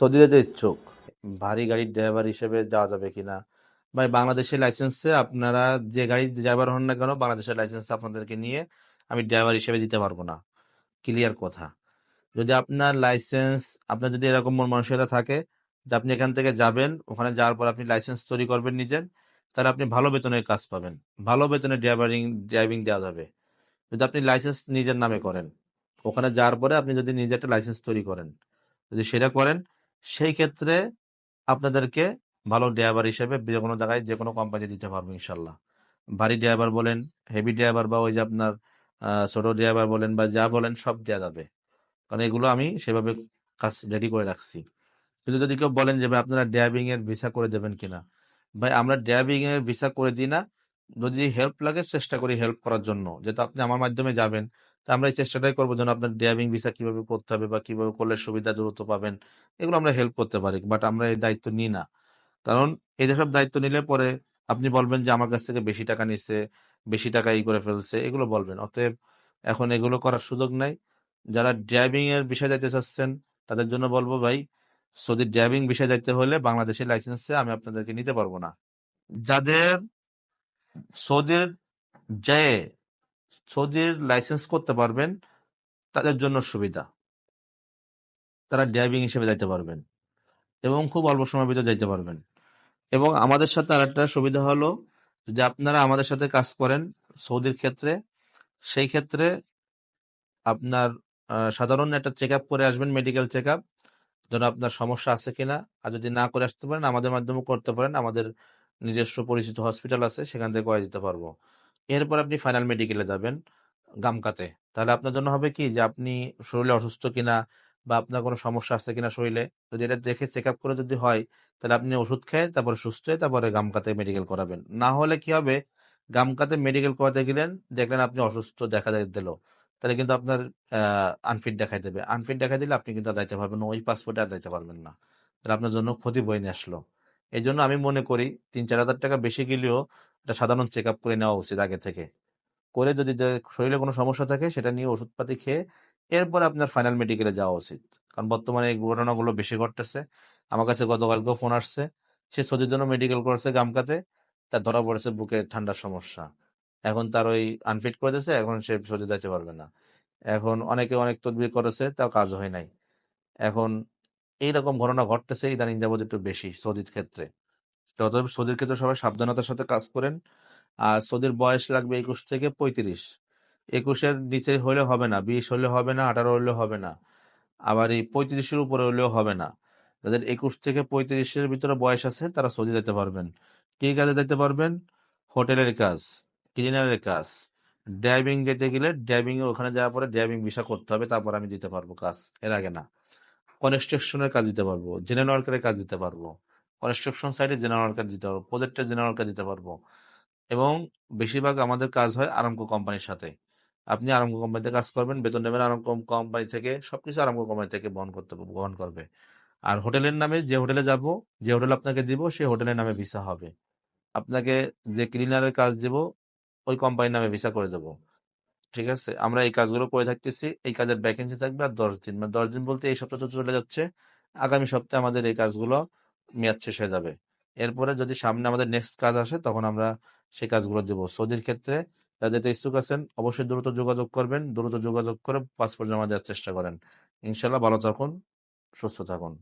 Saudi যেতে ইচ্ছুক। ভারী গাড়ির ড্রাইভার হিসেবে যাওয়া যাবে কিনা? ভাই, বাংলাদেশের লাইসেন্সে আপনারা যে গাড়ির ড্রাইভার হন না কেন, বাংলাদেশের লাইসেন্স আপনাদেরকে নিয়ে আমি ড্রাইভার হিসেবে দিতে পারব না। ক্লিয়ার কথা। যদি আপনার লাইসেন্স আপনার যদি এরকম মন মানসিকতা থাকে যে আপনি এখান থেকে যাবেন, ওখানে যাওয়ার পর আপনি লাইসেন্স তৈরি করবেন নিজের, তাহলে আপনি ভালো বেতনের কাজ পাবেন। ভালো বেতনে ড্রাইভারিং ড্রাইভিং দেওয়া যাবে। যদি আপনি লাইসেন্স নিজের নামে করেন, ওখানে যাওয়ার পরে আপনি যদি নিজে একটা লাইসেন্স তৈরি করেন, যদি সেটা করেন সেই ক্ষেত্রে আপনাদেরকে ভালো ড্রাইভার হিসেবে যে কোনো জায়গায় যে কোনো কোম্পানি দিতে পারব ইনশাল্লাহ। ভারী ড্রাইভার বলেন হেভি ড্রাইভার বা ওই যে আপনার ছোট ড্রাইভার বলেন বা যা বলেন সব দেওয়া যাবে। কারণ এগুলো আমি সেভাবে কাজ রেডি করে রাখছি। কিন্তু যদি কেউ বলেন যে, ভাই, আপনারা ড্রাইভিং এর ভিসা করে দেবেন কিনা? ভাই, আমরা ড্রাইভিং এর ভিসা করে দিই না। যদি হেল্প লাগে চেষ্টা করি হেল্প করার জন্য। যেহেতু আপনি আমার মাধ্যমে যাবেন, তা আমরা এই চেষ্টাটাই করব যেন আপনার ড্রাইভিং ভিসা কীভাবে করতে হবে বা কীভাবে করলে সুবিধা দ্রুত পাবেন, এগুলো আমরা হেল্প করতে পারি বাট আমরা এই দায়িত্ব নিই না। কারণ এই যেসব দায়িত্ব নিলে পরে আপনি বলবেন যে আমার কাছ থেকে বেশি টাকা নিচ্ছে, বেশি টাকা ই করে ফেলছে, এগুলো বলবেন। অতএব এখন এগুলো করার সুযোগ নাই। যারা ড্রাইভিং এর বিষয় যাইতে চাচ্ছেন, তাদের জন্য বলব ভাই সৌদি ড্রাইভিং বিষয় যাইতে হলে বাংলাদেশের লাইসেন্সে আমি আপনাদেরকে নিতে পারব না। যাদের সৌদির যে সৌদির লাইসেন্স করতে পারবেন, তাদের জন্য সুবিধা। তারা ড্রাইভিং হিসেবে যাইতে পারবেন এবং খুব অল্প সময়ের ভিতরে যাইতে পারবেন। এবং আমাদের সাথে আরেকটা সুবিধা হলো যে আপনারা আমাদের সাথে কাজ করেন সৌদির ক্ষেত্রে, সেই ক্ষেত্রে আপনার সাধারণ একটা চেক আপ করে আসবেন মেডিকেল চেক আপ যেন আপনার সমস্যা আছে কিনা। আর যদি না করে আসতে পারেন, আমাদের মাধ্যমে করতে পারেন, আমাদের নিজস্ব পরিচিত হসপিটাল আছে, সেখান থেকে করে দিতে পারব। এরপর আপনি ফাইনাল মেডিকেলে যাবেন, গামকাতে। তাহলে আপনার জন্য হবে কি যে আপনি শরীরে অসুস্থ কিনা বা আপনার কোনো সমস্যা আছে কিনা শরীরে, যদি এটা দেখে চেক আপ করে যদি হয়, তাহলে আপনি ওষুধ খেয়ে তারপরে সুস্থ হয়ে তারপরে গামকাতে মেডিকেল করাবেন। না হলে কি হবে, গামকাতে মেডিকেল করাতে গেলেন, দেখলেন আপনি অসুস্থ দেখা দিল। তাহলে কিন্তু আপনার আনফিট দেখাই দেবে। আনফিট দেখাই দিলে আপনি কিন্তু যাইতে পারবেন ওই পাসপোর্টে আর যাইতে পারবেন না। তাহলে আপনার জন্য ক্ষতি বয়ে নিয়ে আসলো। এই জন্য আমি মনে করি তিন, চার হাজার টাকা বেশি গেলেও একটা সাধারণ চেক আপ করে নেওয়া উচিত আগে থেকে। করে যদি শরীরে কোনো সমস্যা থাকে সেটা নিয়ে ওষুধপাতি খেয়ে এরপর আপনার ফাইনাল মেডিকেলে যাওয়া উচিত। কারণ বর্তমানে এই ঘটনাগুলো বেশি ঘটতেছে। আমার কাছে গতকালকেও ফোন আসছে। সে সৌদির জন্য মেডিকেল করছে গামকাতে, তার ধরা পড়েছে বুকে ঠান্ডার সমস্যা। এখন তার ওই আনফিট করে দিয়েছে, এখন সে সৌদি যাইতে পারবে না। এখন অনেকে অনেক তদবির করেছে, তাও কাজ হয় নাই। এখন এইরকম ঘটনা ঘটতেছে ইদানিং যাবত একটু বেশি সৌদির ক্ষেত্রে। অতএব সৌদির ক্ষেত্রে সবাই সাবধানতার সাথে কাজ করেন। আর সৌদির বয়স লাগবে একুশ থেকে পঁয়ত্রিশ। একুশের নিচে হলে হবে না, বিশ হলে হবে না, আঠারো হলে হবে না। আবার এই পঁয়ত্রিশের উপরে হলেও হবে না। যাদের একুশ থেকে পঁয়ত্রিশের ভিতরে বয়স আছে, তারা সৌদি যেতে পারবেন। কি কাজে যেতে পারবেন? হোটেলের কাজ, ক্লিনারের কাজ। ড্রাইভিং যেতে গেলে ড্রাইভিং ওখানে যাওয়ার পরে ড্রাইভিং ভিসা করতে হবে, তারপর আমি দিতে পারব কাজ। এর আগে না। কনস্ট্রাকশনের কাজ দিতে পারব জেনারেল ওয়ার্কারের কাজ দিতে পারব কনস্ট্রাকশন সাইডে জেনারেল ওয়ার্কার দিতে পারব প্রজেক্টের জেনারেল ওয়ার্কার দিতে পারব এবং বেশিরভাগ আমাদের কাজ হয় আরামকো কোম্পানির সাথে। আপনি আরামকো কোম্পানিতে কাজ করবেন, বেতন নেবেন আরামকো কোম্পানি থেকে, সবকিছু আরামকো কোম্পানি থেকে বহন করতে, বহন করবে। আর হোটেলের নামে যে হোটেলে যাব, যে হোটেল আপনাকে দিব সেই হোটেলের নামে ভিসা হবে। আপনাকে যে ক্লিনারের কাজ দিব, ওই কোম্পানির নামে ভিসা করে দেবো। ঠিক আছে? আমরা এই কাজগুলো করে থাকতেছি, এই কাজের ভ্যাকেন্সি থাকবে আর দশ দিন। মানে দশ দিন বলতে এই সপ্তাহ চলে যাচ্ছে, আগামী সপ্তাহে আমাদের এই কাজগুলো মেয়াদ শেষ হয়ে যাবে। এরপরে যদি সামনে আমাদের নেক্সট কাজ আসে, তখন আমরা সেই কাজগুলো দেবো। সৌদির ক্ষেত্রে যেতে ইচ্ছুক আছেন, অবশ্যই দ্রুত যোগাযোগ করবেন। দ্রুত যোগাযোগ করে পাসপোর্ট জমা দেওয়ার চেষ্টা করেন। ইনশাল্লাহ ভালো থাকুন, সুস্থ থাকুন।